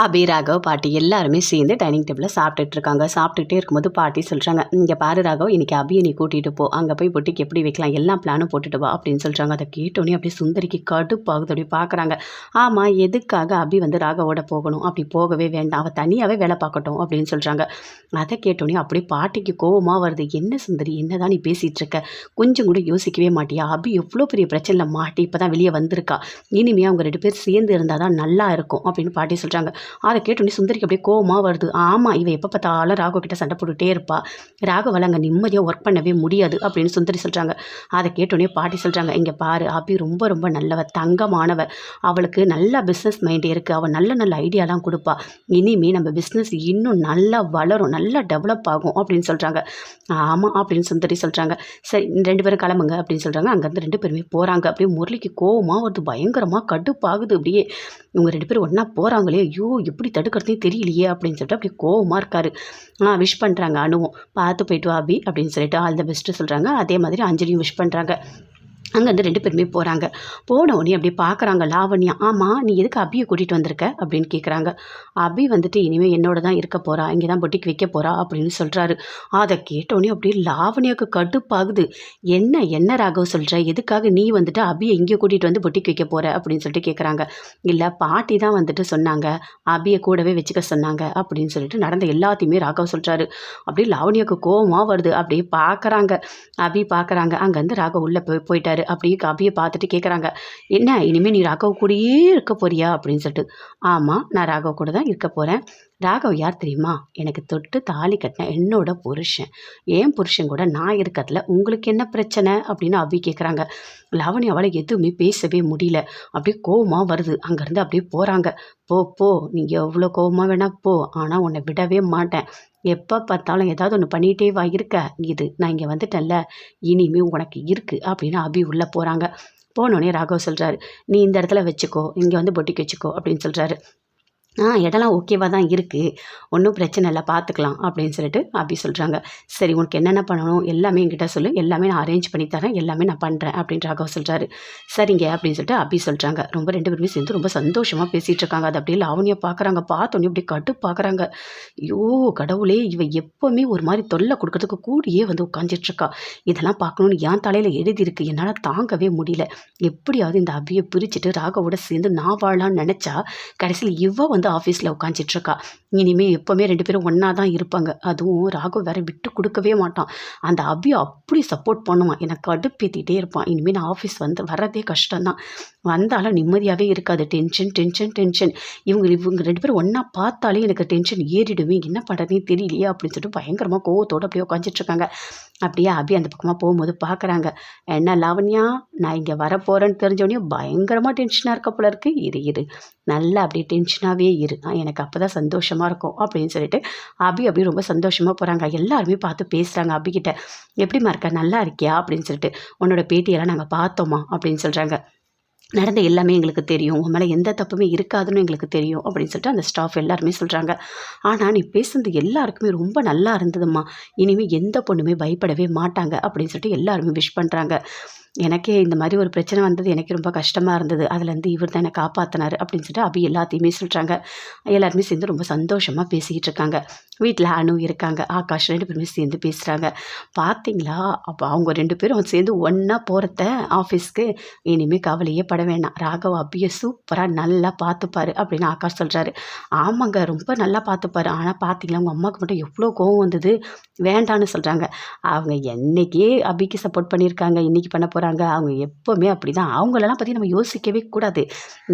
அபி ராகவ் பாட்டி எல்லாருமே சேர்ந்து டைனிங் டேபிளில் சாப்பிட்டுட்டு இருக்காங்க. சாப்பிட்டுட்டே இருக்கும்போது பாட்டி சொல்கிறாங்க இங்கே பாரு ராகவ் இன்றைக்கி அபியை நீ கூட்டிகிட்டு போ. அங்கே போய் பொட்டிக்கு எப்படி வைக்கலாம்? எல்லா பிளானும் போட்டுட்டு வா அப்படின்னு சொல்கிறாங்க அதை கேட்டோன்னே அப்படியே சுந்தரிக்கு கடுப்பாகுது. அப்படி பார்க்குறாங்க ஆமாம் எதுக்காக அபி வந்து ராகவோட போகணும்? அப்படி போகவே வேண்டாம். அவள் தனியாகவே வேலை பார்க்கட்டும் அப்படின்னு சொல்கிறாங்க அதை கேட்டோன்னே அப்படியே பாட்டிக்கு கோபமாக வருது. என்ன சுந்தரி என்னதான் நீ பேசிகிட்டு இருக்க? கொஞ்சம் கூட யோசிக்கவே மாட்டியா? அபி எவ்வளோ பெரிய பிரச்சனையில் மாட்டி இப்போ தான் வெளியே வந்திருக்கா. இனிமே அவங்க ரெண்டு பேர் சேர்ந்து இருந்தால் தான் நல்லா இருக்கும் அப்படின்னு பாட்டி சொல்கிறாங்க அதை கேட்டோன்னே சுந்தரிக்கு அப்படியே கோவமாக வருது. ஆமாம் இவ எப்போ பார்த்தாலும் ராகவ கிட்ட சண்டை போட்டுகிட்டே இருப்பா. ராகவால் அங்கே நிம்மதியாக ஒர்க் பண்ணவே முடியாது அப்படின்னு சுந்தரி சொல்கிறாங்க அதை கேட்டோன்னே பாட்டி சொல்கிறாங்க இங்கே பாரு அபி ரொம்ப ரொம்ப நல்லவ தங்கமானவ. அவளுக்கு நல்ல பிஸ்னஸ் மைண்ட் இருக்குது அவள் நல்ல நல்ல ஐடியாலாம் கொடுப்பா. இனிமேல் நம்ம பிஸ்னஸ் இன்னும் நல்லா வளரும் நல்லா டெவலப் ஆகும் அப்படின்னு சொல்கிறாங்க ஆமாம் அப்படின்னு சுந்தரி சொல்கிறாங்க சரி ரெண்டு பேரும் கிளம்புங்க அப்படின்னு சொல்கிறாங்க அங்கேருந்து ரெண்டு பேருமே போகிறாங்க அப்படியே முரளிக்கு கோவமாக வருது. பயங்கரமாக கடுப்பாகுது அப்படியே. இவங்க ரெண்டு பேரும் ஒன்றா போகிறாங்களே ஐயோ எப்படி தடுக்கிறதே தெரியலையே அப்படின்னு சொல்லிட்டு அப்படி கோவமாக இருக்காரு. ஆ விஷ் பண்ணுறாங்க அணுவும் பார்த்து போயிட்டு வா அபி அப்படின்னு சொல்லிட்டு ஆல் த பெஸ்ட்டு சொல்கிறாங்க அதே மாதிரி அஞ்சலியும் விஷ் பண்ணுறாங்க அங்கேருந்து ரெண்டு பேருமே போகிறாங்க போன உடனே அப்படியே பார்க்குறாங்க லாவண்யா ஆமாம் நீ எதுக்கு அபியை கூட்டிகிட்டு வந்திருக்க? அப்படின்னு கேட்குறாங்க அபி வந்துட்டு இனிமேல் என்னோட தான் இருக்க போகிறா இங்கே தான் பொட்டிக்கு வைக்க போகிறா அப்படின்னு சொல்கிறாரு அதை கேட்டோடனே அப்படியே லாவண்யாவுக்கு கடுப்பாகுது. என்ன என்ன ராகவ் சொல்கிற எதுக்காக நீ வந்துட்டு அபியை இங்கே கூட்டிகிட்டு வந்து பொட்டிக்கு வைக்க போகிற அப்படின்னு சொல்லிட்டு கேட்குறாங்க இல்லை பாட்டி தான் வந்துட்டு சொன்னாங்க அபியை கூடவே வச்சுக்க சொன்னாங்க அப்படின்னு சொல்லிட்டு நடந்த எல்லாத்தையுமே ராகவ் சொல்கிறாரு அப்படியே லாவண்யாவுக்கு கோபமாக வருது. அப்படியே பார்க்குறாங்க. அபி பார்க்குறாங்க. அங்கேருந்து ராகவ் உள்ளே போய் போயிட்டாரு. அப்படியே காபியை பார்த்துட்டு கேட்குறாங்க என்ன? இனிமேல் நீ ராகவ் கூடயே இருக்க போறியா? அப்படின்னு சொல்லிட்டு. ஆமாம் நான் ராகவ் கூட தான் இருக்க போகிறேன் ராகவ் யார் தெரியுமா? எனக்கு தொட்டு தாலி கட்டின என்னோட புருஷன். ஏன் புருஷன் கூட நான் இருக்கிறதுல உங்களுக்கு என்ன பிரச்சனை? அப்படின்னு அபி கேட்குறாங்க லவணி அவளை எதுவுமே பேசவே முடியல. அப்படியே கோவமாக வருது. அங்கேருந்து அப்படியே போகிறாங்க போ போ. நீ எவ்வளோ கோவமாக வேணால் போ. ஆனால் உன்னை விடவே மாட்டேன். எப்போ பார்த்தாலும் ஏதாவது ஒன்று பண்ணிகிட்டே வா இருக்க. இது நான் இங்கே வந்துட்டேன்ல. இனிமே உனக்கு இருக்குது அப்படின்னு அபி உள்ளே போகிறாங்க போனோடனே ராகவ் சொல்கிறாரு நீ இந்த இடத்துல வச்சுக்கோ. இங்கே வந்து பொட்டிக்கு வச்சுக்கோ. அப்படின்னு சொல்கிறாரு ஆ இடம்லாம் ஓகேவாக தான் இருக்குது ஒன்றும் பிரச்சனை இல்லை பார்த்துக்கலாம் அப்படின்னு சொல்லிட்டு அபி சொல்கிறாங்க சரி உனக்கு என்னென்ன பண்ணணும்? எல்லாமே என்கிட்ட சொல்லு. எல்லாமே நான் அரேஞ்ச் பண்ணி தரேன். எல்லாமே நான் பண்ணுறேன் அப்படின்னு ராகவ் சொல்கிறாரு சரிங்க அப்படின்னு சொல்லிட்டு அபி சொல்கிறாங்க ரொம்ப ரெண்டு பேருமே சேர்ந்து ரொம்ப சந்தோஷமாக பேசிகிட்டு இருக்காங்க. அது அப்படியே லாவணியை பார்க்குறாங்க பார்த்தோன்னே இப்படி கட்டு பார்க்குறாங்க ஐயோ கடவுளே இவ எப்போவுமே ஒரு மாதிரி தொல்லை கொடுக்கறதுக்கு கூடியே வந்து உட்காந்துட்ருக்கா இதெல்லாம் பார்க்கணுன்னு என் தலையில் எழுதியிருக்கு. என்னால் தாங்கவே முடியல. எப்படியாவது இந்த அபியை பிரிச்சுட்டு ராகவோட சேர்ந்து நான் வாழலான்னு நினச்சா கடைசியில் இவ வந்து வந்து ஆஃபீஸில் உட்காந்துட்ருக்கா இனிமேல் எப்போவுமே ரெண்டு பேரும் ஒன்றா தான் இருப்பாங்க. அதுவும் ராகவ் வேற விட்டு கொடுக்கவே மாட்டான். அந்த அபி அப்படி சப்போர்ட் பண்ணுவான். எனக்கு கடுப்பேற்றிட்டே இருப்பான். இனிமேல் நான் ஆஃபீஸ் வந்து வர்றதே கஷ்டம்தான். வந்தாலும் நிம்மதியாகவே இருக்காது. டென்ஷன் டென்ஷன் டென்ஷன் இவங்க இவங்க ரெண்டு பேரும் ஒன்றா பார்த்தாலே எனக்கு டென்ஷன் ஏறிடுமே. என்ன பண்ணுறதுன்னு தெரியலையே அப்படின்னு சொல்லிட்டு பயங்கரமாக கோவத்தோடு அப்படியே உட்காந்துட்ருக்காங்க அப்படியே அபி அந்த பக்கமாக போகும்போது பார்க்குறாங்க. என்ன லாவண்யா நான் இங்கே வரப்போகிறேன்னு தெரிஞ்சோடனே பயங்கரமாக டென்ஷனாக இருக்க போல இருக்குது இரு இரு. நல்லா அப்படியே டென்ஷனாகவே இரு. எனக்கு அப்போ தான் சந்தோஷமாக இருக்கும். அப்படின்னு சொல்லிட்டு அபி அப்படியே ரொம்ப சந்தோஷமாக போகிறாங்க எல்லாருமே பார்த்து பேசுகிறாங்க அபிகிட்ட. எப்படிம்மா இருக்க? நல்லா இருக்கியா? அப்படின்னு சொல்லிட்டு உன்னோட பேட்டியெல்லாம் நாங்கள் பார்த்தோமா அப்படின்னு சொல்கிறாங்க நடந்த எல்லாமே எங்களுக்கு தெரியும். உன் மேலே எந்த தப்புமே இருக்காதுன்னு எங்களுக்கு தெரியும் அப்படின்னு சொல்லிட்டு அந்த ஸ்டாஃப் எல்லாருமே சொல்கிறாங்க ஆனால் நீ பேசுனது எல்லாருக்குமே ரொம்ப நல்லா இருந்ததும்மா. இனிமேல் எந்த பொண்ணுமே பயப்படவே மாட்டாங்க அப்படின்னு சொல்லிட்டு எல்லாருமே விஷ் பண்ணுறாங்க எனக்கே இந்த மாதிரி ஒரு பிரச்சனை வந்தது எனக்கு ரொம்ப கஷ்டமாக இருந்தது. அதுலேருந்து இவர் தான் என்னை காப்பாற்றினார் அப்படின்னு சொல்லிட்டு அபி எல்லாத்தையுமே சொல்கிறாங்க எல்லாருமே சேர்ந்து ரொம்ப சந்தோஷமாக பேசிக்கிட்டு இருக்காங்க. வீட்டில் அனு இருக்காங்க ஆகாஷ் ரெண்டு பேருமே சேர்ந்து பேசுகிறாங்க பார்த்தீங்களா அப்போ அவங்க ரெண்டு பேரும் சேர்ந்து ஒன்றா போகிறத ஆஃபீஸ்க்கு இனிமேல் கவலையே பட வேண்டாம் ராகவ் அபியை சூப்பராக நல்லா பார்த்துப்பார் அப்படின்னு ஆகாஷ் சொல்கிறாரு ஆமாங்க ரொம்ப நல்லா பார்த்துப்பார் ஆனால் பார்த்தீங்களா உங்கள் அம்மாவுக்கு மட்டும் எவ்வளோ கோவம் வந்தது? வேண்டான்னு சொல்கிறாங்க அவங்க என்னைக்கே அபிக்கு சப்போர்ட் பண்ணியிருக்காங்க. இன்றைக்கி பண்ண போகிறாங்க அவங்க எப்போவுமே அப்படி தான் அவங்களெல்லாம் பற்றி நம்ம யோசிக்கவே கூடாது.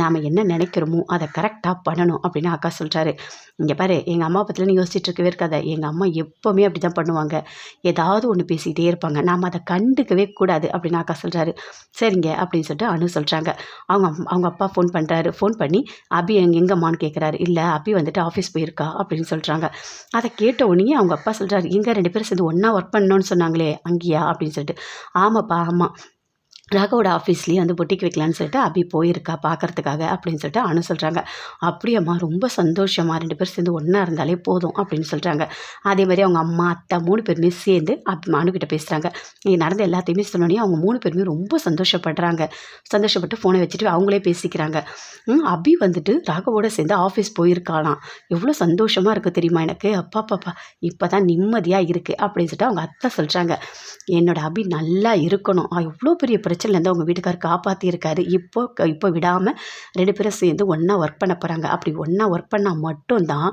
நாம் என்ன நினைக்கிறோமோ அதை கரெக்டாக பண்ணணும் அப்படின்னு அக்கா சொல்கிறாரு இங்கே பாரு எங்கள் அம்மா பற்றிலாம் நீ யோசிச்சுட்டு இருக்கவே இருக்காத. எங்கள் அம்மா எப்போவுமே அப்படி தான் பண்ணுவாங்க. ஏதாவது ஒன்று பேசிக்கிட்டே இருப்பாங்க. நாம் அதை கண்டுக்கவே கூடாது அப்படின்னு அக்கா சொல்கிறாரு சரிங்க அப்படின்னு சொல்லிட்டு அனு சொல்கிறாங்க அவங்க அவங்க அப்பா ஃபோன் பண்ணுறாரு ஃபோன் பண்ணி அபி எங்க எங்கம்மான்னு கேட்குறாரு இல்லை அபி வந்துட்டு ஆஃபீஸ் போயிருக்கா? அப்படின்னு சொல்கிறாங்க அதை கேட்ட உடனே அவங்க அப்பா சொல்கிறாரு எங்கே ரெண்டு பேரும் சேர்ந்து ஒன்றா ஒர்க் பண்ணோன்னு சொன்னாங்களே அங்கேயா? அப்படின்னு சொல்லிட்டு. ஆமாப்பா ஆமாம் ராகவோட ஆஃபீஸ்லேயே வந்து பொட்டிக்கு வைக்கலான்னு சொல்லிட்டு அபி போயிருக்கா பார்க்கறதுக்காக அப்படின்னு சொல்லிட்டு அனு சொல்கிறாங்க அப்படியம்மா ரொம்ப சந்தோஷமா ரெண்டு பேரும் சேர்ந்து ஒன்றா இருந்தாலே போதும் அப்படின்னு சொல்கிறாங்க அதே மாதிரி அவங்க அம்மா அத்தை மூணு பேருமே சேர்ந்து அப் அணுக்கிட்ட பேசுகிறாங்க நீ நடந்த எல்லாத்தையுமே சொன்னோடனே அவங்க மூணு பேருமே ரொம்ப சந்தோஷப்படுறாங்க. சந்தோஷப்பட்டு ஃபோனை வச்சுட்டு அவங்களே பேசிக்கிறாங்க. ம், அபி வந்துட்டு ராகவோட சேர்ந்து ஆஃபீஸ் போயிருக்காளாம். எவ்வளோ சந்தோஷமாக இருக்குது தெரியுமா எனக்கு? அப்பா பாப்பா இப்போ தான் நிம்மதியாக இருக்குது அப்படின்னு சொல்லிட்டு அவங்க அத்தை சொல்கிறாங்க என்னோடய அபி நல்லா இருக்கணும். எவ்வளோ பெரிய பிரச்சனை பிரச்சனைலேருந்து அவங்க வீட்டுக்கார் காப்பாற்றியிருக்காரு இப்போ இப்போ விடாமல் ரெண்டு பேரும் சேர்ந்து ஒன்றா ஒர்க் பண்ண போகிறாங்க அப்படி ஒன்றா ஒர்க் பண்ணால் மட்டும்தான்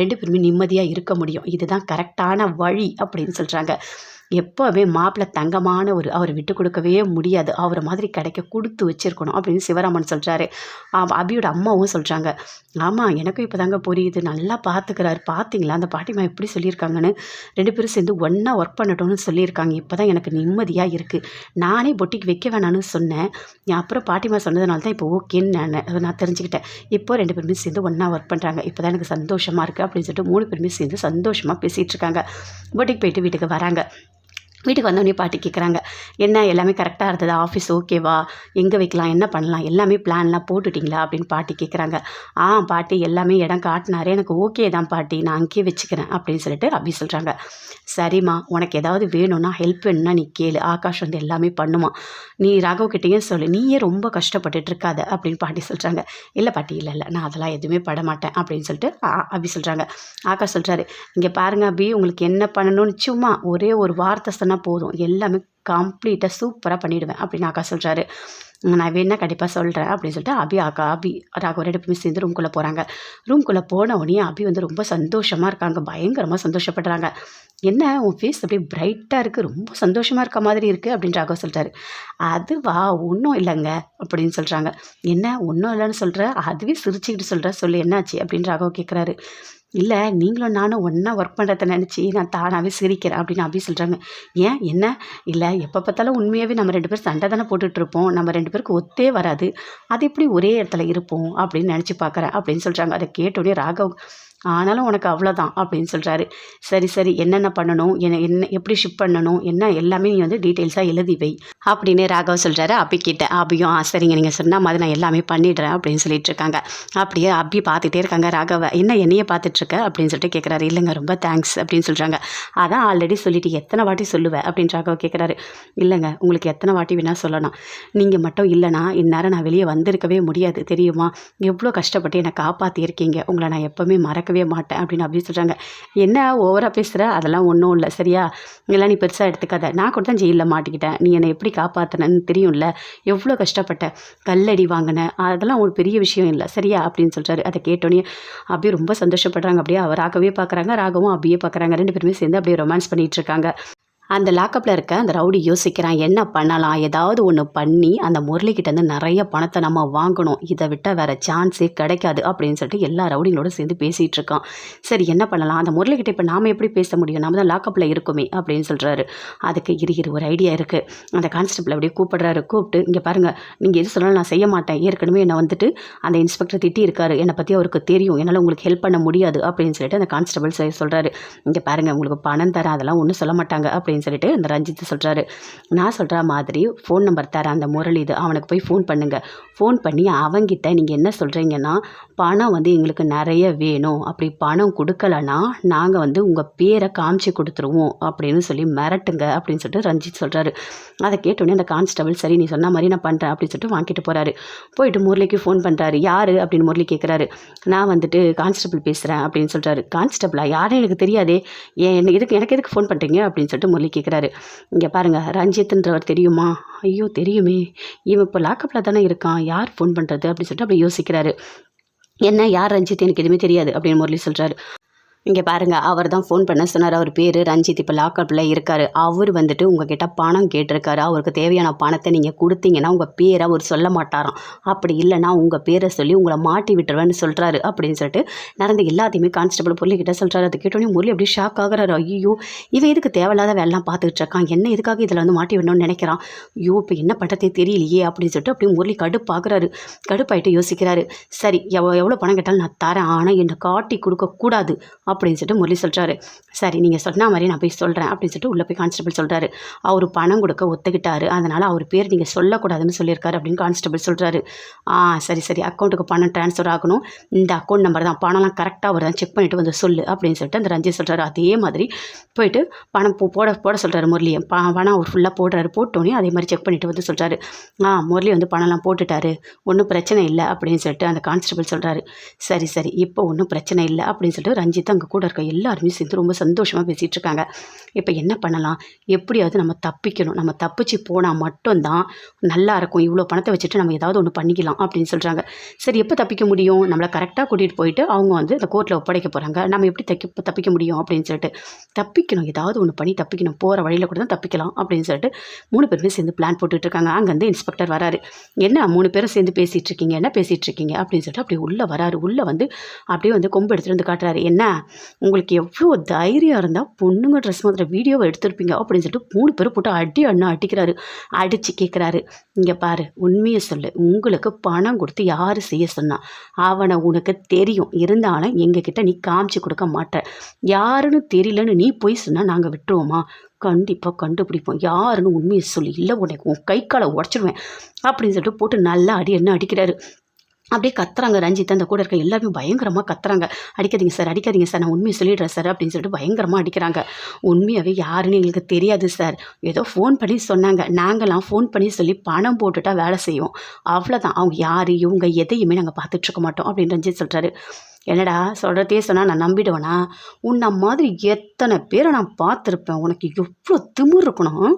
ரெண்டு பேருமே நிம்மதியாக இருக்க முடியும். இதுதான் கரெக்டான வழி அப்படின்னு சொல்கிறாங்க எப்போவுமே மாப்பிள்ளை தங்கமான ஒரு அவர் விட்டு கொடுக்கவே முடியாது. அவரை மாதிரி கிடைக்க கொடுத்து வச்சிருக்கணும் அப்படின்னு சிவராமன் சொல்கிறாரு அபியோட அம்மாவும் சொல்கிறாங்க ஆமாம் எனக்கும் இப்போ தாங்க புரியுது. நல்லா பார்த்துக்கிறாரு பார்த்தீங்களா அந்த பாட்டிமா எப்படி சொல்லியிருக்காங்கன்னு? ரெண்டு பேரும் சேர்ந்து ஒன்றா ஒர்க் பண்ணட்டும்னு சொல்லியிருக்காங்க. இப்போ தான் எனக்கு நிம்மதியாக இருக்குது நானே பொட்டிக்கு வைக்க வேணாம்னு சொன்னேன். அப்புறம் பாட்டிமா சொன்னதுனால தான் இப்போ ஓகேன்னு நான் நான் தெரிஞ்சுக்கிட்டேன். இப்போ ரெண்டு பேருமே சேர்ந்து ஒன்றா ஒர்க் பண்ணுறாங்க இப்போ தான் எனக்கு சந்தோஷமாக இருக்குது அப்படின்னு சொல்லிட்டு மூணு பேருமே சேர்ந்து சந்தோஷமாக பேசிகிட்டு இருக்காங்க. பொட்டிக்கு போயிட்டு வீட்டுக்கு வராங்க. வீட்டுக்கு வந்தோடனே பாட்டி கேட்குறாங்க என்ன எல்லாமே கரெக்டாக இருந்ததா? ஆஃபீஸ் ஓகேவா எங்கே வைக்கலாம்? என்ன பண்ணலாம்? எல்லாமே பிளான்லாம் போட்டுட்டிங்களா? அப்படின்னு பாட்டி கேட்குறாங்க ஆ பாட்டி எல்லாமே இடம் காட்டினாரே எனக்கு ஓகே தான் பாட்டி நான் அங்கேயே வச்சுக்கிறேன் அப்படின்னு சொல்லிட்டு அபி சொல்கிறாங்க சரிம்மா உனக்கு ஏதாவது வேணும்னா ஹெல்ப் வேணும்னா நீ கேளு. ஆகாஷ் வந்து எல்லாமே பண்ணுமா நீ ராகவ் கிட்டேயே சொல்லு. நீயே ரொம்ப கஷ்டப்பட்டுட்டு இருக்காத அப்படின்னு பாட்டி சொல்கிறாங்க இல்லை பாட்டி இல்லை இல்லை நான் அதெல்லாம் எதுவுமே பட மாட்டேன் அப்படின்னு சொல்லிட்டு ஆ- அபி சொல்கிறாங்க ஆகாஷ் சொல்கிறாரு இங்கே பாருங்க அபி உங்களுக்கு என்ன பண்ணணும்னு சும்மா ஒரே ஒரு வார்த்தை சொன்னால் போதும். எல்லாமே கம்ப்ளீட்டாக சூப்பராக பண்ணிவிடுவேன் அப்படின்னு அக்கா சொல்கிறாரு நான் வேணா கண்டிப்பாக சொல்கிறேன் அப்படின்னு சொல்லிட்டு அபி அக்கா அபி. ராகவ ரெண்டு பேருமே சேர்ந்து ரூம்குள்ளே போகிறாங்க ரூம்குள்ளே போன உடனே அபி வந்து ரொம்ப சந்தோஷமாக இருக்காங்க பயங்கரமாக சந்தோஷப்படுறாங்க. என்ன உன் ஃபேஸ் அப்படியே பிரைட்டாக இருக்குது ரொம்ப சந்தோஷமாக இருக்க மாதிரி இருக்குது அப்படின்னு ராகவ சொல்கிறாரு அதுவா? ஒன்றும் இல்லைங்க அப்படின்னு சொல்கிறாங்க என்ன ஒன்றும் இல்லைன்னு சொல்கிற அதுவே சிரிச்சுக்கிட்டு சொல்கிற சொல்லு என்னாச்சு? அப்படின்னு ராகவ் கேட்குறாரு இல்லை நீங்களும் நானும் ஒன்றா ஒர்க் பண்ணுறத நினச்சி நான் தானாகவே சிரிக்கிறேன் அப்படின்னு அபி சொல்கிறாங்க ஏன்? என்ன? இல்லை எப்போ பார்த்தாலும் உண்மையாகவே நம்ம ரெண்டு பேரும் சண்டை தானே போட்டுட்ருப்போம் நம்ம ரெண்டு பேருக்கு ஒத்தே வராது. அது எப்படி ஒரே இடத்துல இருப்போம் அப்படின்னு நினச்சி பார்க்குறேன் அப்படின்னு சொல்கிறாங்க அதை கேட்டோடனே ராகவ் ஆனாலும் உனக்கு அவ்வளோதான் அப்படின்னு சொல்கிறாரு சரி சரி என்னென்ன பண்ணணும்? என்ன என்ன எப்படி ஷிப் பண்ணணும்? என்ன எல்லாமே நீ வந்து டீட்டெயில்ஸாக எழுதி வை அப்படின்னு ராகவ் சொல்கிறாரு அபிக்கிட்ட அபியும் ஆ சரிங்க நீங்கள் சொன்ன மாதிரி நான் எல்லாமே பண்ணிடுறேன் அப்படின்னு சொல்லிட்டு இருக்காங்க. அப்படியே அபி பார்த்துட்டே இருக்காங்க. ராகவ என்ன என்னையே பார்த்துட்ருக்க அப்படின்னு சொல்லிட்டு கேட்குறாரு இல்லைங்க ரொம்ப தேங்க்ஸ் அப்படின்னு சொல்கிறாங்க அதான் ஆல்ரெடி சொல்லிட்டு எத்தனை வாட்டி சொல்லுவேன் அப்படின்னு ராகவ் கேட்குறாரு இல்லைங்க உங்களுக்கு எத்தனை வாட்டி வேணால் சொல்லணும் நீங்கள் மட்டும் இல்லைனா இந்நேரம் நான் வெளியே வந்திருக்கவே முடியாது. தெரியுமா? எவ்வளோ கஷ்டப்பட்டு என்னை காப்பாற்றியிருக்கீங்க உங்களை நான் எப்போவுமே மறக்க நடக்கவே மாட்டேன் அப்படின்னு அப்படி சொல்கிறாங்க என்ன ஓவராக பேசுகிற அதெல்லாம் ஒன்றும் இல்லை. சரியா? இதெல்லாம் நீ பெருசாக எடுத்துக்காத. நான் கூட தான் ஜெயிலில் மாட்டிக்கிட்டேன். நீ என்னை எப்படி காப்பாற்றினன்னு தெரியும்ல. எவ்வளோ கஷ்டப்பட்டேன். கல்லடி வாங்கினேன் அதெல்லாம் ஒரு பெரிய விஷயம் இல்லை. சரியா? அப்படின்னு சொல்கிறாரு அதை கேட்டோன்னே அப்படியே ரொம்ப சந்தோஷப்படுறாங்க. அப்படியே அவர் ராகவே பார்க்குறாங்க ராகவும் அப்படியே பார்க்குறாங்க ரெண்டு பேருமே சேர்ந்து அப்படியே ரொமான்ஸ் பண்ணிகிட்டு இருக்காங்க. அந்த லாக்கப்பில் இருக்க அந்த ரவுடி யோசிக்கிறான் என்ன பண்ணலாம்? ஏதாவது ஒன்று பண்ணி அந்த முரளிக்கிட்டேருந்து நிறைய பணத்தை நம்ம வாங்கணும். இதை விட்டால் வேறு சான்ஸே கிடைக்காது. அப்படின்னு சொல்லிட்டு எல்லா ரவுடிங்களோட சேர்ந்து பேசிகிட்டு இருக்கான் சரி என்ன பண்ணலாம்? அந்த முரளிக்கிட்ட இப்போ நாம் எப்படி பேச முடியும்? நம்ம தான் லாக்கப்பில் இருக்கோமே? அப்படின்னு சொல்கிறாரு அதுக்கு இரு இரு ஒரு ஐடியா இருக்குது அந்த கான்ஸ்டபிள் அப்படியே கூப்பிடுறாரு. கூப்பிட்டு இங்கே பாருங்கள் நீங்கள் எது சொன்னாலும் நான் செய்ய மாட்டேன். ஏற்கனவே என்னை வந்துட்டு அந்த இன்ஸ்பெக்டர் திட்டி இருக்காரு என்னை பற்றி அவருக்கு தெரியும். என்னால் உங்களுக்கு ஹெல்ப் பண்ண முடியாது. அப்படின்னு சொல்லிட்டு அந்த கான்ஸ்டபிள் சொல்கிறாரு இங்கே பாருங்கள் உங்களுக்கு பணம் தரேன். அதெல்லாம் ஒன்றும் சொல்ல மாட்டாங்க. அப்படின்னு சொல்லிட்டு அந்த ரஞ்சித் சொல்கிறாரு நான் சொல்கிற மாதிரி ஃபோன் நம்பர் தரேன் அந்த முரளி இது அவனுக்கு போய் ஃபோன் பண்ணுங்கள் ஃபோன் பண்ணி அவங்கிட்ட நீங்கள் என்ன சொல்கிறீங்கன்னா பணம் வந்து எங்களுக்கு நிறைய வேணும். அப்படி பணம் கொடுக்கலன்னா நாங்கள் வந்து உங்கள் பேரை காமிச்சு கொடுத்துருவோம் அப்படின்னு சொல்லி மிரட்டுங்க அப்படின்னு சொல்லிட்டு ரஞ்சித் சொல்கிறாரு அதை கேட்டோடனே அந்த கான்ஸ்டபிள் சரி நீ சொன்ன மாதிரி நான் பண்ணுறேன் அப்படின்னு சொல்லிட்டு வாங்கிட்டு போகிறாரு போயிட்டு முரளிக்கு ஃபோன் பண்ணுறாரு யார்? அப்படின்னு முரளி கேட்குறாரு நான் வந்துட்டு கான்ஸ்டபிள் பேசுகிறேன் அப்படின்னு சொல்கிறாரு கான்ஸ்டபிளா யாரும் எனக்கு தெரியாதே. ஏன் எனக்கு எதுக்கு எனக்கு எதுக்கு ஃபோன் பண்ணுறீங்க அப்படின்னு சொல்லிட்டு முரளி கேட்குறாரு இங்கே பாருங்கள் ரஞ்சித்ன்றவர் தெரியுமா? ஐயோ தெரியுமே. இவன் இப்போ லாக்கப்பில் தானே இருக்கான். யார் ஃபோன் பண்ணுறது அப்படின்னு சொல்லிட்டு அப்படி யோசிக்கிறாரு. என்ன யார் ரஞ்சித்? எனக்கு எதுவுமே தெரியாது அப்படின்னு முரளி சொல்கிறாரு இங்கே பாருங்கள் அவர் தான் ஃபோன் பண்ண சொன்னார். அவர் பேர் ரஞ்சித் இப்போ லாக்கப்பில் இருக்கார். அவர் வந்துட்டு உங்ககிட்ட பணம் கேட்டிருக்காரு. அவருக்கு தேவையான பணத்தை நீங்கள் கொடுத்தீங்கன்னா உங்கள் பேரை அவர் சொல்ல மாட்டாராம். அப்படி இல்லைன்னா உங்கள் பேரை சொல்லி உங்களை மாட்டி விட்டுருவேன்னு சொல்கிறாரு அப்படின்னு சொல்லிட்டு நடந்த எல்லாத்தையுமே கான்ஸ்டபிள் முரளிக்கிட்ட சொல்கிறாரு அதை கேட்டோன்னே முரளி அப்படியே ஷாக் ஆகிறாரு. ஐயோ இவன் எதுக்கு தேவையில்லாத வேலைலாம் பார்த்துக்கிட்டு இருக்கான்? என்ன எதுக்காக இதில் வந்து மாட்டி விடணும்னு நினைக்கிறான்? ஐயோ இப்போ என்ன பண்ணுறதே தெரியலையே அப்படின்னு சொல்லிட்டு அப்படியே முரளி கடுப்பாகிறாரு. கடுப்பாயிட்டு யோசிக்கிறாரு. சரி எவ்வளோ எவ்வளோ பணம் கேட்டாலும் நான் தரேன். ஆனால் என்னை காட்டி கொடுக்கக்கூடாது. அப்படின்னு சொல்லிட்டு முரளி சொல்கிறாரு சரி நீங்கள் சொன்ன மாதிரி நான் போய் சொல்கிறேன் அப்படின்னு சொல்லிட்டு உள்ளே போய் கான்ஸ்டபிள் சொல்கிறாரு அவர் பணம் கொடுக்க ஒத்துக்கிட்டாரு. அதனால் அவர் பேர் நீங்கள் சொல்லக்கூடாதுன்னு சொல்லியிருக்காரு அப்படின்னு கான்ஸ்டபிள் சொல்கிறாரு ஆ சரி சரி. அக்கௌண்ட்டுக்கு பணம் ட்ரான்ஸ்ஃபர் ஆகணும். இந்த அக்கௌண்ட் நம்பர் தான். பணம்லாம் கரெக்டாக வருதான் செக் பண்ணிவிட்டு வந்து சொல்லு அப்படின்னு சொல்லிட்டு அந்த ரஞ்சித் சொல்கிறாரு அதே மாதிரி போயிட்டு பணம் போ போட போட சொல்கிறாரு முரளியை. ப பணம் அவர் ஃபுல்லாக போடுறாரு. போட்டோன்னே அதே மாதிரி செக் பண்ணிவிட்டு வந்து சொல்கிறாரு ஆ முரளி வந்து பணம்லாம் போட்டுட்டாரு. ஒன்றும் பிரச்சனை இல்லை அப்படின்னு சொல்லிட்டு அந்த கான்ஸ்டபிள் சொல்கிறாரு சரி சரி. இப்போ ஒன்றும் பிரச்சனை இல்லை அப்படின்னு சொல்லிட்டு ரஞ்சித் அங்கே கூட இருக்க எல்லாருமே சேர்ந்து ரொம்ப சந்தோஷமாக பேசிகிட்டு இருக்காங்க இப்போ என்ன பண்ணலாம்? எப்படியாவது நம்ம தப்பிக்கணும். நம்ம தப்பிச்சு போனால் மட்டும்தான் நல்லா இருக்கும். இவ்வளோ பணத்தை வச்சுட்டு நம்ம ஏதாவது ஒன்று பண்ணிக்கலாம் அப்படின்னு சொல்கிறாங்க சரி எப்போ தப்பிக்க முடியும்? நம்மளை கரெக்டாக கூட்டிகிட்டு போயிட்டு அவங்க வந்து அந்த கோர்ட்டில் ஒப்படைக்க போகிறாங்க நம்ம எப்படி தைக்க தப்பிக்க முடியும் அப்படின்னு சொல்லிட்டு தப்பிக்கணும். ஏதாவது ஒன்று பண்ணி தப்பிக்கணும். போகிற வழியில் கூட தான் தப்பிக்கலாம் அப்படின்னு சொல்லிட்டு மூணு பேருமே சேர்ந்து பிளான் போட்டுட்டு இருக்காங்க அங்கேருந்து இன்ஸ்பெக்டர் வராரு. என்ன மூணு பேரும் சேர்ந்து பேசிகிட்டு இருக்கீங்க என்ன பேசிகிட்டு இருக்கீங்க அப்படின்னு சொல்லிட்டு அப்படியே உள்ளே வராரு. உள்ளே வந்து அப்படியே வந்து கொம்பு எடுத்துகிட்டு வந்து காட்டுறாரு. என்ன? உங்களுக்கு எவ்வளோ தைரியம் இருந்தால் பொண்ணுங்க ட்ரெஸ் மாதிரி வீடியோவை எடுத்திருப்பீங்க அப்படின்னு சொல்லிட்டு மூணு பேரும் போட்டு அடி அண்ணா அடிக்கிறாரு. அடித்து கேட்குறாரு இங்கே பாரு உண்மையை சொல்லு. உங்களுக்கு பணம் கொடுத்து யார் செய்ய சொன்னா? அவனை உனக்கு தெரியும். இருந்தாலும் எங்ககிட்ட நீ காமிச்சு கொடுக்க மாட்ட யாருன்னு தெரியலன்னு நீ போய் சொன்னால் நாங்கள் விட்டுருவோமா? கண்டிப்பாக கண்டுபிடிப்போம். யாருன்னு உண்மையை சொல்லி. இல்லை உனக்கு உன் கை காலை உடச்சிடுவேன் அப்படின்னு சொல்லிட்டு போட்டு நல்லா அடி என்ன அடிக்கிறாரு. அப்படியே கத்துறாங்க ரஞ்சித். அந்த கூட இருக்க எல்லாருமே பயங்கரமாக கத்துறாங்க. அடிக்காதீங்க சார் அடிக்காதீங்க சார் நான் உண்மையை சொல்லிடுறேன் சார் அப்படின்னு சொல்லிட்டு பயங்கரமாக அடிக்கிறாங்க. உண்மையாகவே யாருன்னு எங்களுக்கு தெரியாது சார். ஏதோ ஃபோன் பண்ணி சொன்னாங்க. நாங்களாம் ஃபோன் பண்ணி சொல்லி பணம் போட்டுட்டா வேலை செய்வோம். அவ்வளோதான் அவங்க யார் இவங்க எதையுமே நாங்கள் பார்த்துட்ருக்க மாட்டோம் அப்படின்னு ரஞ்சித் சொல்கிறாரு என்னடா சொல்கிறதே சொன்னால் நான் நம்பிடுவேனா? உன்னை மாதிரி எத்தனை பேரை நான் பார்த்துருப்பேன்? உனக்கு எவ்வளோ திமிர் இருக்கணும்?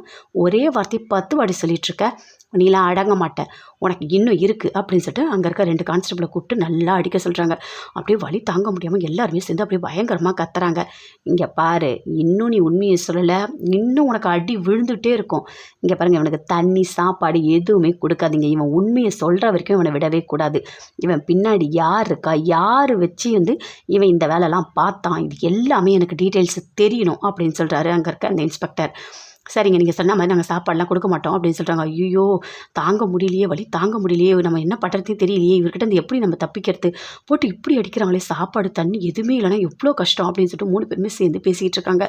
ஒரே வார்த்தை பத்து வாடி சொல்லிகிட்ருக்க நீலாம் அடங்க மாட்டேன் உனக்கு இன்னும் இருக்குது அப்படின்னு சொல்லிட்டு அங்கே இருக்க ரெண்டு கான்ஸ்டபிளை கூப்பிட்டு நல்லா அடிக்க சொல்கிறாங்க அப்படியே வழி தாங்க முடியாமல் எல்லாருமே சேர்ந்து அப்படியே பயங்கரமாக கத்துறாங்க. இங்கே பாரு இன்னும் நீ உண்மையை சொல்லலை. இன்னும் உனக்கு அடி விழுந்துகிட்டே இருக்கும். இங்கே பாருங்கள் இவனுக்கு தண்ணி சாப்பாடு எதுவுமே கொடுக்காதீங்க. இவன் உண்மையை சொல்கிற வரைக்கும் இவனை விடவே கூடாது. இவன் பின்னாடி யார் இருக்கா? யார் வச்சு வந்து இவன் இந்த வேலைலாம் பார்த்தான். இது எல்லாமே எனக்கு டீட்டெயில்ஸ் தெரியணும் அப்படின்னு சொல்கிறாரு அங்கே இருக்க அந்த இன்ஸ்பெக்டர் சரிங்க நீங்கள் சொன்ன மாதிரி நாங்கள் சாப்பாடெலாம் கொடுக்க மாட்டோம் அப்படின்னு சொல்கிறாங்க ஐயோ தாங்க முடியலையே வழி தாங்க முடியலையே நம்ம என்ன பண்ணுறதே தெரியலையே இவர்கிட்ட இந்த எப்படி நம்ம தப்பிக்கிறது? போட்டு இப்படி அடிக்கிறாங்களே சாப்பாடு தண்ணி எதுவுமே இல்லைனா எவ்வளோ கஷ்டம் அப்படின்னு சொல்லிட்டு மூணு பேருமே சேர்ந்து பேசிகிட்டு இருக்காங்க.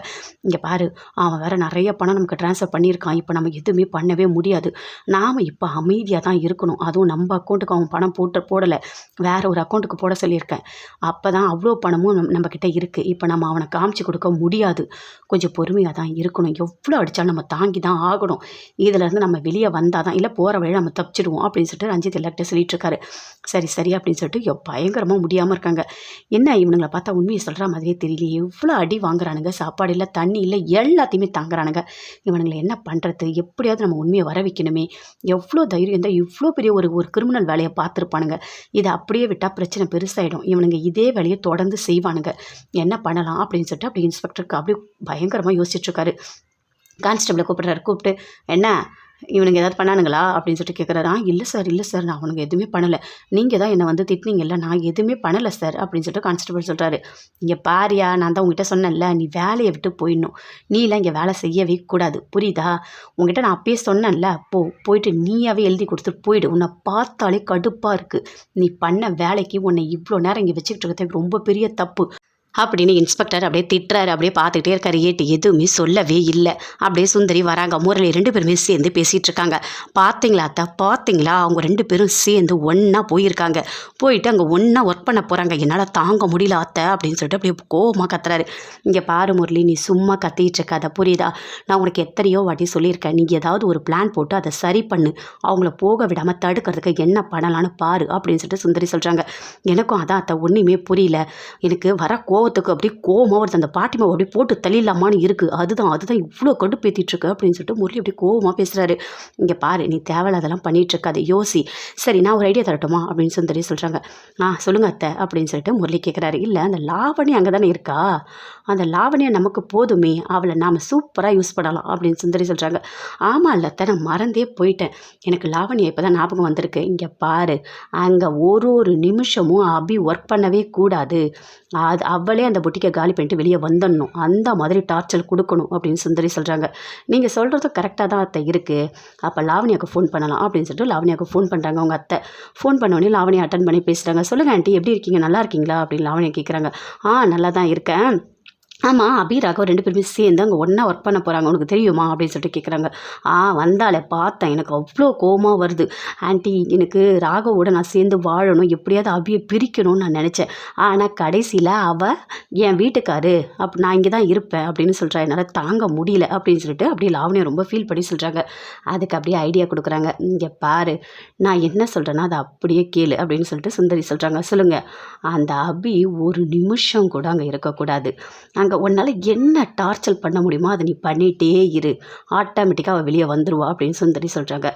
இங்கே பாரு அவன் வேறு நிறைய பணம் நமக்கு ட்ரான்ஸ்ஃபர் பண்ணியிருக்கான். இப்போ நம்ம எதுவுமே பண்ணவே முடியாது. நாம் இப்போ அமைதியாக தான் இருக்கணும். அதுவும் நம்ம அக்கௌண்ட்டுக்கு அவன் பணம் போட்டு போடலை. வேறு ஒரு அக்கௌண்ட்டுக்கு போட சொல்லியிருக்கேன். அப்போ தான் அவ்வளோ பணமும் நம்ம நம்மக்கிட்ட இருக்குது இப்போ நம்ம அவனை காமிச்சு கொடுக்க முடியாது. கொஞ்சம் பொறுமையாக தான் இருக்கணும். எவ்வளோ அடித்தாலும் நம்ம தாங்கி தான் ஆகணும். இதிலேருந்து நம்ம வெளியே வந்தால் தான் இல்லை போகிற வழியில் நம்ம தப்பிச்சிடுவோம் அப்படின்னு சொல்லிட்டு ரஞ்சித் எல்லார்கிட்ட சொல்லிட்டு இருக்காரு சரி சரி அப்படின்னு சொல்லிட்டு பயங்கரமாக முடியாமல் இருக்காங்க. என்ன இவனுங்களை பார்த்தா உண்மையை சொல்கிற மாதிரியே தெரியல. எவ்வளோ அடி வாங்குறானுங்க சாப்பாடு இல்லை தண்ணி இல்லை எல்லாத்தையுமே தாங்குறானுங்க. இவனுங்களை என்ன பண்ணுறது எப்படியாவது நம்ம உண்மையை வர வைக்கணுமே. எவ்வளோ தைரியம் தான் இவ்வளோ பெரிய ஒரு ஒரு கிரிமினல் வேலையை பார்த்துருப்பானுங்க. இதை அப்படியே விட்டால் பிரச்சனை பெருசாகிடும் இவனுங்க இதே வேலையை தொடர்ந்து செய்வானுங்க. என்ன பண்ணலாம் அப்படின்னு சொல்லிட்டு அப்படி இன்ஸ்பெக்டருக்கு அப்படியே பயங்கரமாக யோசிச்சுட்ருக்காரு கான்ஸ்டபிளை கூப்பிட்றாரு. கூப்பிட்டு என்ன இவனுங்க ஏதாவது பண்ணானுங்களா? அப்படின்னு சொல்லிட்டு கேட்குறாரா இல்லை சார் இல்லை சார். நான் அவனுங்க எதுவுமே பண்ணலை. நீங்கள் தான் என்னை வந்து திட்டினீங்கல்ல நான் எதுவுமே பண்ணலை சார். அப்படின்னு சொல்லிட்டு கான்ஸ்டபிள் சொல்கிறாரு இங்கே பாரியா நான் தான் உங்ககிட்ட சொன்னேன்ல நீ வேலையை விட்டு போயிடணும். நீலாம் இங்கே வேலை செய்யவே கூடாது. புரியுதா? உங்ககிட்ட நான் அப்பயே சொன்னேன்ல போ போயிட்டு நீயாவே எழுதி கொடுத்துட்டு போயிடு. உன்னை பார்த்தாலே கடுப்பாக இருக்குது நீ பண்ண வேலைக்கு உன்னை இவ்வளோ நேரம் இங்கே வச்சுக்கிட்டு இருக்கிறது ரொம்ப பெரிய தப்பு. அப்படின்னு இன்ஸ்பெக்டர் அப்படியே திட்டுறாரு அப்படியே பார்த்துக்கிட்டே இருக்காரு. ஏட்டு எதுவுமே சொல்லவே இல்லை. அப்படியே சுந்தரி வராங்க. முரளி ரெண்டு பேருமே சேர்ந்து பேசிகிட்டு இருக்காங்க. பார்த்தீங்களா அத்தா? பார்த்தீங்களா அவங்க ரெண்டு பேரும் சேர்ந்து ஒன்றா போயிருக்காங்க. போயிட்டு அங்கே ஒன்றா ஒர்க் பண்ண போகிறாங்க என்னால் தாங்க முடியல அத்தை அப்படின்னு சொல்லிட்டு அப்படியே கோபமாக கத்துறாரு. இங்கே பாரு முரளி நீ சும்மா கத்திட்டு இருக்காத புரியுதா? நான் உனக்கு எத்தனையோ வாட்டி சொல்லியிருக்கேன். நீ ஏதாவது ஒரு பிளான் போட்டு அதை சரி பண்ணு. அவங்கள போக விடாமல் தடுக்கிறதுக்கு என்ன பண்ணலான்னு பாரு அப்படின்னு சொல்லிட்டு சுந்தரி சொல்கிறாங்க எனக்கும் அதான் அத்தை ஒன்றுமே புரியல. எனக்கு வர கோ கோவத்துக்கு அப்படியே கோவமாக வருது. அந்த பாட்டிமாவை அப்படியே போட்டு தள்ளிடலாமான்னு இருக்குது அதுதான் அதுதான் இவ்வளோ கண்டு இருக்கு அப்படின்னு சொல்லிட்டு முரளி அப்படியே கோவமாக பேசுகிறாரு இங்கே பாரு நீ தேவையில்லாதெல்லாம் பண்ணிட்டு இருக்காது யோசி. சரி நான் ஒரு ஐடியா தரட்டுமா அப்படின்னு சுந்தரி சொல்கிறாங்க ஆ சொல்லுங்க அத்தை அப்படின்னு சொல்லிட்டு முரளி கேட்குறாரு இல்லை அந்த லாவணி அங்கே தானே இருக்கா? அந்த லாவணியை நமக்கு போதுமே அவளை நாம் சூப்பராக யூஸ் பண்ணலாம் அப்படின்னு சுந்தரி சொல்கிறாங்க ஆமாம் இல்லை அத்தை நான் மறந்தே போயிட்டேன். எனக்கு லாவணியை இப்போ தான் ஞாபகம் வந்திருக்கு. இங்கே பாரு அங்கே ஒரு ஒரு நிமிஷமும் அபி ஒர்க் பண்ணவே கூடாது. அது அவளை அவளே அந்த பொட்டிக்கை காலி பண்ணிட்டு வெளியே வந்துடணும். அந்த மாதிரி டார்ச்சர் கொடுக்கணும் அப்படின்னு சுந்தரி சொல்கிறாங்க நீங்கள் சொல்கிறது கரெக்டாக தான் அத்தை இருக்குது அப்போ லாவணியாவுக்கு ஃபோன் பண்ணலாம் அப்படின்னு சொல்லிட்டு லாவணியாவுக்கு ஃபோன் பண்ணுறாங்க அவங்க அத்தை. ஃபோன் பண்ணோடனே லாவணியை அட்டன் பண்ணி பேசுகிறாங்க சொல்லுங்கள் ஆண்டி எப்படி இருக்கீங்க? நல்லா இருக்கீங்களா? அப்படின்னு லாவணியை கேட்குறாங்க ஆ நல்லா தான் இருக்கேன். ஆமாம் அபி ராகவ் ரெண்டு பேருமே சேர்ந்து அங்கே ஒன்றா ஒர்க் பண்ண போகிறாங்க உனக்கு தெரியுமா? அப்படின்னு சொல்லிட்டு கேட்குறாங்க ஆ வந்தாலே பார்த்தேன். எனக்கு அவ்வளோ கோபமாக வருது. ஆண்டி எனக்கு ராகவோட நான் சேர்ந்து வாழணும். எப்படியாவது அபியை பிரிக்கணும்னு நான் நினச்சேன். ஆனால் கடைசியில் அவள் என் வீட்டுக்காரு அப் நான் இங்கே தான் இருப்பேன் அப்படின்னு சொல்கிறா என்னால் தாங்க முடியல அப்படின்னு சொல்லிட்டு அப்படியே லாவணியை ரொம்ப ஃபீல் பண்ணி சொல்கிறாங்க அதுக்கு அப்படியே ஐடியா கொடுக்குறாங்க. இங்கே பாரு நான் என்ன சொல்கிறேன்னா அதை அப்படியே கேளு அப்படின்னு சொல்லிட்டு சுந்தரி சொல்கிறாங்க சொல்லுங்கள் அந்த அபி ஒரு நிமிஷம் கூட அங்கே இருக்கக்கூடாது. அங்கே உன்னால் என்ன டார்ச்சர் பண்ண முடியுமோ அதை நீ பண்ணிகிட்டே இரு. ஆட்டோமேட்டிக்காக அவள் வெளியே வந்துடுவா அப்படின்னு சுந்தரி சொல்கிறாங்க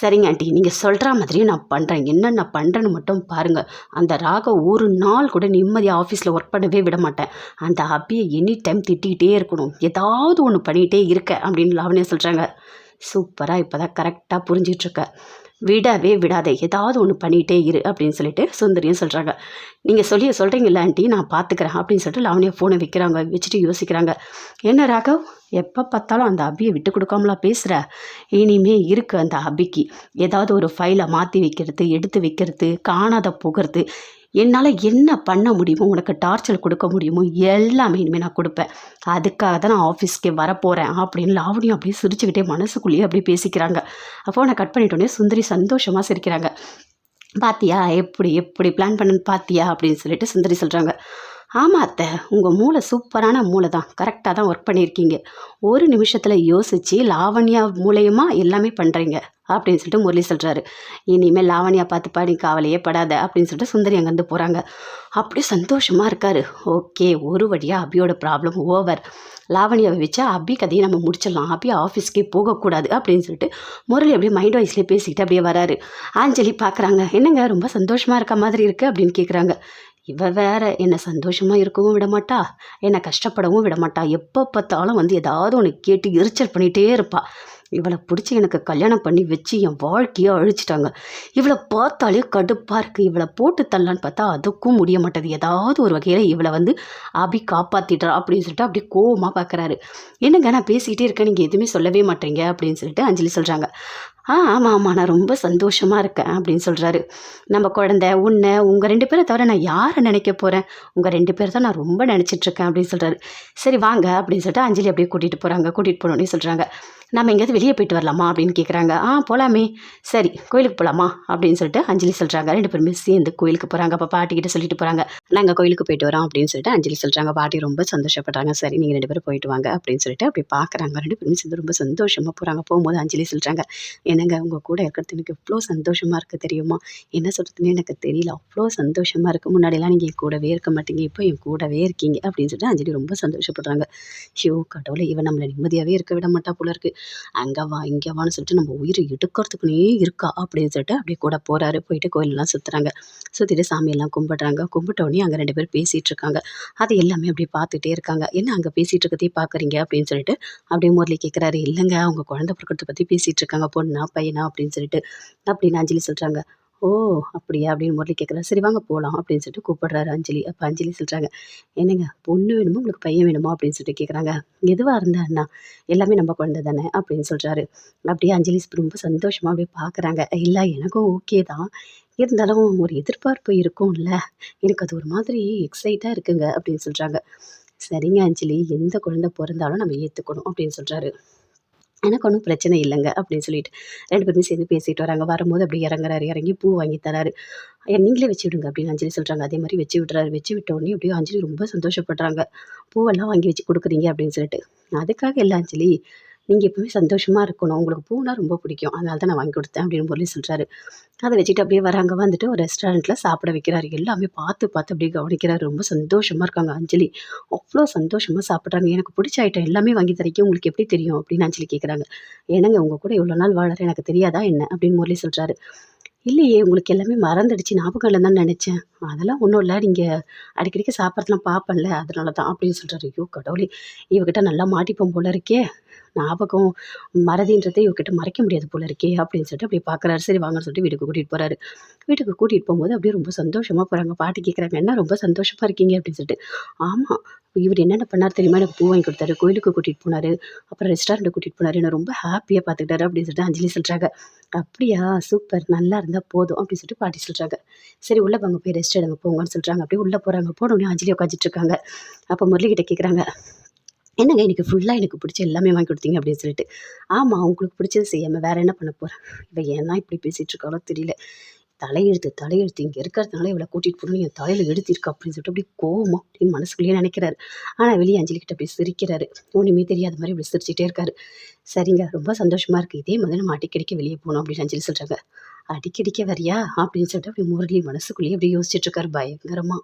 சரிங்க ஆண்டி நீங்கள் சொல்கிற மாதிரியே நான் பண்ணுறேன் என்னென்ன பண்ணுறேன்னு மட்டும் பாருங்கள் அந்த ராக ஒரு நாள் கூட நிம்மதியாக ஆஃபீஸில் ஒர்க் பண்ணவே விட மாட்டேன். அந்த அப்பியை எனி டைம் திட்டிகிட்டே இருக்கணும். ஏதாவது ஒன்று பண்ணிகிட்டே இருக்க அப்படின்னு லாவணியா சொல்கிறாங்க சூப்பராக இப்போ தான் கரெக்டாக புரிஞ்சிட்ருக்க விடவே விடாதே ஏதாவது ஒன்று பண்ணிகிட்டே இரு அப்படின்னு சொல்லிட்டு சுந்தரியும் சொல்கிறாங்க நீங்கள் சொல்லி சொல்கிறீங்கல்ல ஆண்டி நான் பார்த்துக்கிறேன் அப்படின்னு சொல்லிட்டு லாவணியா ஃபோனை வைக்கிறாங்க வச்சுட்டு யோசிக்கிறாங்க. என்ன ராகவ் எப்போ பார்த்தாலும் அந்த அபியை விட்டு கொடுக்காமலா பேசுகிற இனிமே இருக்குது அந்த அபிக்கு. ஏதாவது ஒரு ஃபைலை மாற்றி வைக்கிறது எடுத்து வைக்கிறது காணாத போகிறது என்னால் என்ன பண்ண முடியுமோ உனக்கு டார்ச்சர் கொடுக்க முடியுமோ எல்லாமே இனிமேல் நான் கொடுப்பேன். அதுக்காக தான் நான் ஆஃபீஸ்க்கே வரப்போகிறேன் அப்படின்னு லாவணியும் அப்படியே சிரிச்சுக்கிட்டே மனசுக்குள்ளேயே அப்படியே பேசிக்கிறாங்க. அப்போ நான் கட் பண்ணிட்டோன்னே சுந்தரி சந்தோஷமாக சிரிக்கிறாங்க. பாத்தியா எப்படி எப்படி பிளான் பண்ணுன்னு பாத்தியா அப்படின்னு சொல்லிட்டு சுந்தரி சொல்கிறாங்க ஆமாம் அத்தை உங்கள் மூளை சூப்பரான மூளை தான் கரெக்டாக தான் ஒர்க் பண்ணியிருக்கீங்க. ஒரு நிமிஷத்தில் யோசித்து லாவண்யா மூலயமா எல்லாமே பண்ணுறீங்க அப்படின்னு சொல்லிட்டு முரளி சொல்கிறாரு இனிமேல் லாவணியா பார்த்துப்பா நீ காவலையே படாத அப்படின்னு சொல்லிட்டு சுந்தரி அங்கேருந்து போகிறாங்க அப்படியே சந்தோஷமாக இருக்காரு. ஓகே ஒரு வழியாக அபியோட ப்ராப்ளம் ஓவர் லாவணியாவை வச்சா அபி கதையை நம்ம முடிச்சிடலாம். அபி ஆஃபீஸ்க்கே போகக்கூடாது அப்படின்னு சொல்லிட்டு முரளி அப்படியே மைண்ட் வாய்ஸ்லேயே பேசிக்கிட்டு அப்படியே வராரு. ஆஞ்சலி பார்க்குறாங்க என்னங்க ரொம்ப சந்தோஷமாக இருக்க மாதிரி இருக்குது அப்படின்னு கேட்குறாங்க இவ வேற என்னை சந்தோஷமாக இருக்கவும் விட மாட்டா என்னை கஷ்டப்படவும் விடமாட்டா எப்போ பார்த்தாலும் வந்து ஏதாவது ஒன்று கேட்டு எரிச்சல் பண்ணிகிட்டே இருப்பாள் இவளை பிடிச்சி எனக்கு கல்யாணம் பண்ணி வச்சு என் வாழ்க்கையை அழிச்சிட்டாங்க. இவளை பார்த்தாலே கடுப்பாக இருக்குது இவளை போட்டு தள்ளான்னு பார்த்தா அதுக்கும் முடிய மாட்டேது. ஏதாவது ஒரு வகையில் இவளை வந்து அபி காப்பாற்றிடுறா அப்படின்னு சொல்லிட்டு அப்படியே கோவமாக பார்க்குறாரு என்னங்க நான் பேசிக்கிட்டே இருக்கேன். நீங்கள் எதுவுமே சொல்லவே மாட்டீங்க அப்படின்னு சொல்லிட்டு அஞ்சலி சொல்கிறாங்க ஆ ஆமாம் ஆமாம் நான் ரொம்ப சந்தோஷமாக இருக்கேன் அப்படின்னு சொல்கிறாரு நம்ம குழந்த உன்னை உங்கள் ரெண்டு பேரை தவிர நான் யாரை நினைக்க போகிறேன் உங்கள் ரெண்டு பேர் தான் நான் ரொம்ப நினச்சிட்ருக்கேன் அப்படின்னு சொல்கிறாரு சரி வாங்க அப்படின்னு சொல்லிட்டு அஞ்சலி அப்படியே கூட்டிகிட்டு போகிறாங்க கூட்டிகிட்டு போகணுன்னு சொல்கிறாங்க நம்ம எங்கேயாவது வெளியே போயிட்டு வரலாமா? அப்படின்னு கேட்குறாங்க ஆ போகலாமே சரி கோயிலுக்கு போகலாமா அப்படின்னு சொல்லிட்டு அஞ்சலி சொல்கிறாங்க ரெண்டு பேருமே சேர்ந்து கோயிலுக்கு போகிறாங்க அப்போ பாட்டிக்கிட்ட சொல்லிட்டு போகிறாங்க நாங்கள் கோயிலுக்கு போயிட்டு வரோம். அப்படின்னு சொல்லிட்டு அஞ்சலி சொல்கிறாங்க பாட்டி ரொம்ப சந்தோஷப்படுறாங்க. சரி நீங்கள் ரெண்டு பேரும் போயிட்டு வாங்க. அப்படின்னு சொல்லிட்டு அப்படி பார்க்குறாங்க ரெண்டு பேருமே சேர்ந்து ரொம்ப சந்தோஷமாக போகிறாங்க போகும்போது அஞ்சலி சொல்கிறாங்க என்னங்க? உங்கள் கூட இருக்கிறது எனக்கு எவ்வளோ சந்தோஷமாக இருக்குது தெரியுமா? என்ன சொல்கிறதுன்னு எனக்கு தெரியல. அவ்வளோ சந்தோஷமாக இருக்குது முன்னாடிலாம் நீங்கள் என் கூடவே இருக்க மாட்டீங்க. இப்போ என் கூடவே இருக்கீங்க. அப்படின்னு சொல்லிட்டு அஞ்சலி ரொம்ப சந்தோஷப்படுறாங்க. ஷியோ கடவுளை இவன் நம்மளை நிம்மதியாகவே இருக்க விட மாட்டா போல இருக்குது அங்கே வா இங்கே வான்னு சொல்லிட்டு நம்ம உயிரை எடுக்கிறதுக்குனே இருக்கா? அப்படின்னு சொல்லிட்டு அப்படியே கூட போகிறாரு போயிட்டு கோயிலெலாம் சுற்றுறாங்க சுற்றிட்டு சாமியெல்லாம் கும்பிட்றாங்க. கும்பிட்டோடனே அங்கே ரெண்டு பேர் பேசிகிட்டு இருக்காங்க. அது எல்லாமே அப்படியே பார்த்துட்டே இருக்காங்க. என்ன அங்கே பேசிகிட்டு இருக்கதே பார்க்குறீங்க? அப்படின்னு சொல்லிட்டு அப்படியே முரளி கேட்குறாரு இல்லைங்க அவங்க குழந்தை பிறக்கிறத பற்றி பேசிகிட்டு இருக்காங்க. பொண்ணா பையனா அப்படின்னு சொல்லிட்டு அப்படின்னு அஞ்சலி சொல்கிறாங்க ஓ அப்படியா? அப்படின்னு முரளி கேட்குறாரு சரி வாங்க போகலாம் அப்படின்னு சொல்லிட்டு கூப்பிடுறாரு அஞ்சலி. அப்போ அஞ்சலி சொல்கிறாங்க என்னங்க பொண்ணு வேணுமோ? உங்களுக்கு பையன் வேணுமா? அப்படின்னு சொல்லிட்டு கேட்குறாங்க எதுவாக இருந்தா அண்ணா? எல்லாமே நம்ம குழந்தை தானே? அப்படின்னு சொல்கிறாரு அப்படியே அஞ்சலி ரொம்ப சந்தோஷமாக அப்படியே பார்க்குறாங்க இல்லை எனக்கும் ஓகே தான். இருந்தாலும் ஒரு எதிர்பார்ப்பு இருக்கும்ல. எனக்கு அது ஒரு மாதிரி எக்ஸைட்டாக இருக்குங்க அப்படின்னு சொல்கிறாங்க சரிங்க அஞ்சலி எந்த குழந்தை பிறந்தாலும் நம்ம ஏற்றுக்கணும் அப்படின்னு சொல்கிறாரு எனக்கு ஒன்றும் பிரச்சனை இல்லைங்க அப்படின்னு சொல்லிட்டு ரெண்டு பேருமே சேர்ந்து பேசிட்டு வராங்க. வரும்போது அப்படியே இறங்குறாரு இறங்கி பூ வாங்கி தராரு. நீங்களே வச்சு விடுங்க அப்படின்னு அஞ்சலி சொல்கிறாங்க அதே மாதிரி வச்சு விட்றாரு வச்சு விட்ட உடனே அப்படியே அஞ்சலி ரொம்ப சந்தோஷப்படுறாங்க. பூவெல்லாம் வாங்கி வச்சு கொடுக்குறீங்க அப்படின்னு சொல்லிட்டு. அதுக்காக இல்லை அஞ்சலி நீங்கள் எப்பவுமே சந்தோஷமாக இருக்கணும். உங்களுக்கு பூனா ரொம்ப பிடிக்கும். அதனால தான் நான் வாங்கி கொடுத்தேன் அப்படின்னு சொல்லி சொல்கிறாரு அதை வச்சுட்டு அப்படியே வராங்க. வந்துட்டு ஒரு ரெஸ்டாரண்ட்டில் சாப்பிட வைக்கிறாரு. எல்லாமே பார்த்து பார்த்து அப்படியே கவனிக்கிறாரு. ரொம்ப சந்தோஷமாக இருக்காங்க அஞ்சலி. அவ்வளோ சந்தோஷமாக சாப்பிட்றாங்க. எனக்கு பிடிச்ச ஐட்டம் எல்லாமே வாங்கி தரைக்கும் உங்களுக்கு எப்படி தெரியும்? அப்படின்னு அஞ்சலி கேட்குறாங்க ஏன்னாங்க உங்கள் கூட இவ்வளோ நாள் வாழற எனக்கு தெரியாதா என்ன? அப்படின்னு முரளி சொல்கிறாரு இல்லையே உங்களுக்கு எல்லாமே மறந்துடுச்சு. ஞாபகம் தான் நினச்சேன். அதெல்லாம் ஒன்றும் இல்லை. நீங்கள் அடிக்கடிக்கு சாப்பிட்றதுலாம் பார்ப்பேன்ல. அதனால தான் அப்படின்னு சொல்கிறாரு ஐயோ கடவுளே. இவகிட்ட நல்லா மாட்டிப்போம் போல இருக்கே. ஞாபகம் மறதின்றதை இவர்கிட்ட மறைக்க முடியாது போல இருக்கே அப்படின்னு சொல்லிட்டு அப்படியே பார்க்குறாரு சரி வாங்கன்னு சொல்லிட்டு வீட்டுக்கு கூட்டிகிட்டு போகிறாரு வீட்டுக்கு கூட்டிகிட்டு போகும்போது அப்படியே ரொம்ப சந்தோஷமாக போகிறாங்க பாட்டி கேட்குறாங்க என்ன ரொம்ப சந்தோஷமாக இருக்கீங்க? அப்படின்னு சொல்லிட்டு. ஆமாம் இவர் என்னென்ன பண்ணார் தெரியுமா? எனக்கு பூ வாங்கி கொடுத்தாரு. கோயிலுக்கு கூட்டிகிட்டு போனார். அப்புறம் ரெஸ்டாரண்ட்டு கூட்டிகிட்டு போனார். என்ன ரொம்ப ஹாப்பியாக பார்த்துக்கிட்டாரு அப்படின்னு சொல்லிட்டு அஞ்சலி சொல்கிறாங்க அப்படியா? சூப்பர் நல்லா இருந்தால் போதும். அப்படின்னு சொல்லிட்டு பாட்டி சொல்கிறாங்க சரி உள்ளே வாங்க. போய் ரெஸ்ட் எடுங்க. போங்கன்னு சொல்கிறாங்க அப்படியே உள்ளே போகிறாங்க போனோடனே அஞ்சலி உட்காந்துட்டு இருக்காங்க. அப்போ முரளிகிட்ட கேட்குறாங்க என்னங்க எனக்கு ஃபுல்லாக எனக்கு பிடிச்ச எல்லாமே வாங்கி கொடுத்தீங்க அப்படின்னு சொல்லிட்டு. ஆமாம் உங்களுக்கு பிடிச்சது செய்யாமல் வேறு என்ன பண்ண போகிறேன் இவன் ஏன்னா இப்படி பேசிகிட்டு இருக்காளோ தெரியல. தலையெழுத்து தலையெழுத்து இங்கே இருக்கிறதுனால இவளை கூட்டிகிட்டு போகணும் என் தலையில் எழுத்திருக்கு அப்படின்னு சொல்லிட்டு அப்படி கோவமா அப்படின்னு மனசுக்குள்ளேயே நினைக்கிறாரு. ஆனால் வெளியே அஞ்சலிக்கிட்ட அப்படியே சிரிக்கிறாரு. ஒன்றுமே தெரியாத மாதிரி இப்படி சிரிச்சிட்டே இருக்காரு. சரிங்க ரொம்ப சந்தோஷமாக இருக்குது இதே மாதிரி நம்ம அடிக்கடிக்க வெளியே போகணும் அப்படின்னு அஞ்சலி சொல்கிறாங்க அடிக்கடிக்க வரியா? அப்படின்னு சொல்லிட்டு அப்படி முரளி மனசுக்குள்ளேயே அப்படியே யோசிச்சுட்டு இருக்காரு. பயங்கரமாக